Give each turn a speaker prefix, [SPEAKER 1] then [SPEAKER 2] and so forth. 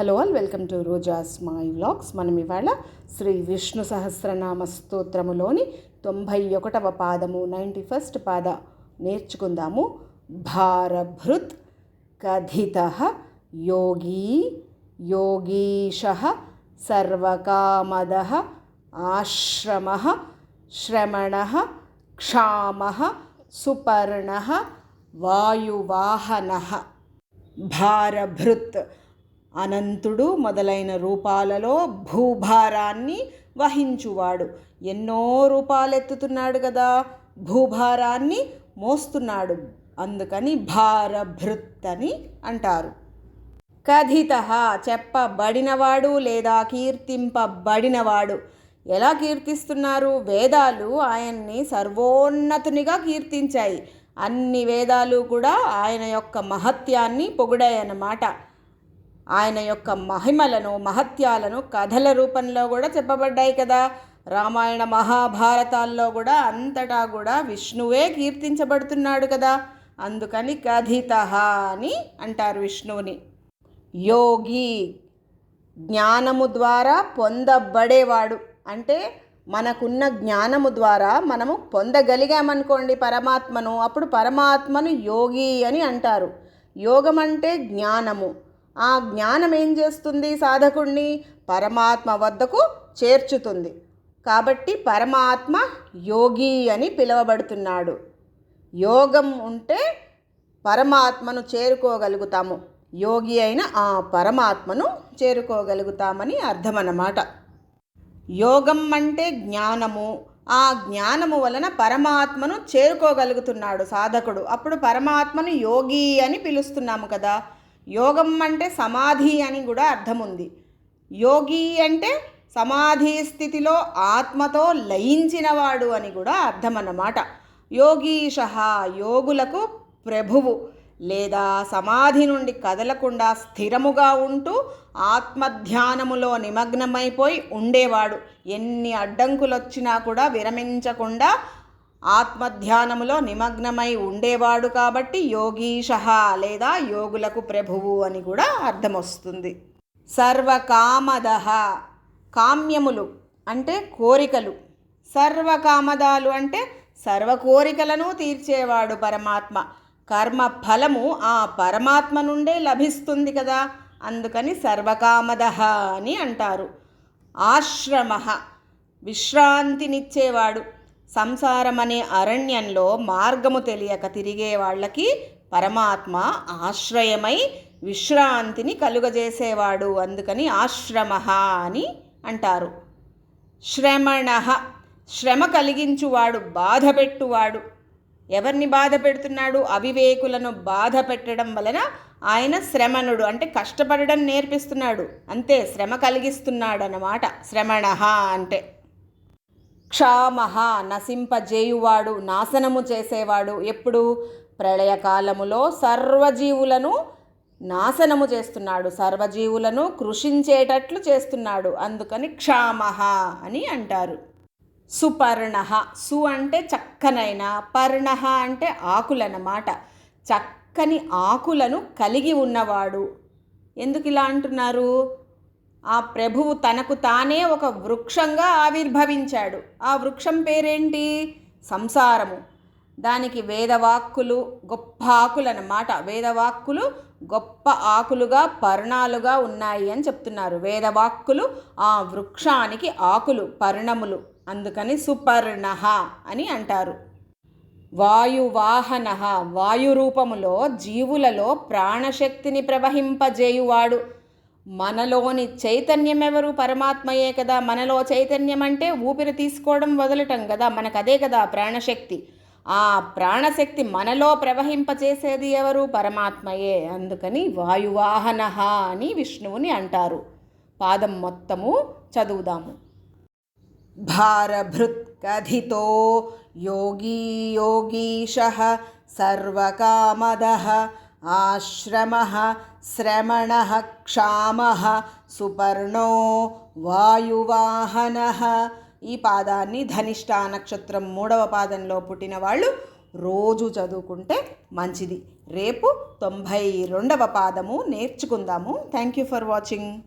[SPEAKER 1] Hello all welcome to Roja's my vlogs. మనం ఇవాళ శ్రీ విష్ణు సహస్రనామ స్తోత్రములోని తొంభై ఒకటవ పాదము నైంటీ ఫస్ట్ పాద నేర్చుకుందాము. భారభృత్ కథిత యోగీ యోగీశ సర్వకామద ఆశ్రమ శ్రమణ క్షామ సుపర్ణ వాయువాహన. భారభృత్ అనంతుడు మొదలైన రూపాలలో భూభారాన్ని వహించువాడు. ఎన్నో రూపాలెత్తుతున్నాడు కదా భూభారాన్ని మోస్తున్నాడు. అందుకని భారభృత్ అని అంటారు. కథిత చెప్పబడినవాడు లేదా కీర్తింపబడినవాడు. ఎలా కీర్తిస్తున్నారు? వేదాలు ఆయన్ని సర్వోన్నతునిగా కీర్తించాయి. అన్ని వేదాలు కూడా ఆయన యొక్క మహత్యాన్ని పొగిడాయన్నమాట. ఆయన యొక్క మహిమలను మహత్యాలను కథల రూపంలో కూడా చెప్పబడ్డాయి కదా. రామాయణ మహాభారతాల్లో కూడా అంతటా కూడా విష్ణువే కీర్తించబడుతున్నాడు కదా. అందుకని కథిత అని అంటారు విష్ణువుని. యోగి జ్ఞానము ద్వారా పొందబడేవాడు. అంటే మనకున్న జ్ఞానము ద్వారా మనము పొందగలిగామనుకోండి పరమాత్మను అప్పుడు పరమాత్మను యోగి అని అంటారు. యోగం అంటే జ్ఞానము. ఆ జ్ఞానం ఏం చేస్తుంది సాధకుణ్ణి? పరమాత్మ వద్దకు చేర్చుతుంది. కాబట్టి పరమాత్మ యోగి అని పిలువబడుతున్నాడు. యోగం ఉంటే పరమాత్మను చేరుకోగలుగుతాము. యోగి అయిన ఆ పరమాత్మను చేరుకోగలుగుతామని అర్థం అన్నమాట యోగం అంటే జ్ఞానము. ఆ జ్ఞానము వలన పరమాత్మను చేరుకోగలుగుతున్నాడు సాధకుడు. అప్పుడు పరమాత్మను యోగి అని పిలుస్తున్నాము కదా. యోగం అంటే సమాధి అని కూడా అర్థం ఉంది యోగి అంటే సమాధి స్థితిలో ఆత్మతో లయించినవాడు అని కూడా అర్థం అన్నమాట యోగీష యోగులకు ప్రభువు. లేదా సమాధి నుండి కదలకుండా స్థిరముగా ఉంటూ ఆత్మధ్యానములో నిమగ్నమైపోయి ఉండేవాడు. ఎన్ని అడ్డంకులు వచ్చినా కూడా విరమించకుండా ఆత్మధ్యానములో నిమగ్నమై ఉండేవాడు కాబట్టి యోగీశ లేదా యోగులకు ప్రభువు అని కూడా అర్థమొస్తుంది. సర్వకామదహ కామ్యములు అంటే కోరికలు. సర్వకామదాలు అంటే సర్వ కోరికలను తీర్చేవాడు పరమాత్మ. కర్మ ఫలము ఆ పరమాత్మ నుండే లభిస్తుంది కదా అందుకని సర్వకామద అని అంటారు. ఆశ్రమ విశ్రాంతినిచ్చేవాడు. సంసారమనే అరణ్యంలో మార్గము తెలియక తిరిగే వాళ్ళకి పరమాత్మ ఆశ్రయమై విశ్రాంతిని కలుగజేసేవాడు. అందుకని ఆశ్రమ అని అంటారు. శ్రమణ శ్రమ కలిగించువాడు బాధ పెట్టువాడు. ఎవరిని బాధ పెడుతున్నాడు? అవివేకులను బాధ పెట్టడం వలన ఆయన శ్రమణుడు. అంటే కష్టపడడం నేర్పిస్తున్నాడు. అంతే శ్రమ కలిగిస్తున్నాడు అన్నమాట శ్రమణ అంటే. క్షామహ నశింపజేయువాడు నాశనము చేసేవాడు ఎప్పుడు? ప్రళయకాలములో సర్వజీవులను నాశనము చేస్తున్నాడు. సర్వజీవులను కృషించేటట్లు చేస్తున్నాడు. అందుకని క్షామహ అని అంటారు. సుపర్ణ సు అంటే చక్కనైన పర్ణ అంటే ఆకులన్నమాట. చక్కని ఆకులను కలిగి ఉన్నవాడు. ఎందుకు ఇలా అంటున్నారు? ఆ ప్రభువు తనకు తానే ఒక వృక్షంగా ఆవిర్భవించాడు. ఆ వృక్షం పేరేంటి? సంసారము. దానికి వేదవాక్కులు గొప్ప ఆకులన్నమాట వేదవాక్కులు గొప్ప ఆకులుగా పర్ణాలుగా ఉన్నాయి అని చెప్తున్నారు. వేదవాక్కులు ఆ వృక్షానికి ఆకులు పర్ణములు. అందుకని సుపర్ణ అని అంటారు. వాయువాహన వాయు రూపములో జీవులలో ప్రాణశక్తిని ప్రవహింపజేయువాడు. మనలోని చైతన్యం ఎవరు? పరమాత్మయే కదా. మనలో చైతన్యం అంటే ఊపిరి తీసుకోవడం వదలటం కదా. మనకు అదే కదా ప్రాణశక్తి. ఆ ప్రాణశక్తి మనలో ప్రవహింపచేసేది ఎవరు? పరమాత్మయే. అందుకని వాయువాహన అని విష్ణువుని అంటారు. పాదం మొత్తము చదువుదాము. భారభృత్కథితో యోగీ యోగీశ సర్వకామద ఆశ్రమ శ్రమణ క్షామ సుపర్ణో వాయువాహన ఈ పాదాన్ని ధనిష్ట నక్షత్రం మూడవ పాదంలో పుట్టిన వాళ్ళు రోజు చదువుకుంటే మంచిది. రేపు తొంభై రెండవ పాదము నేర్చుకుందాము. Thank you for watching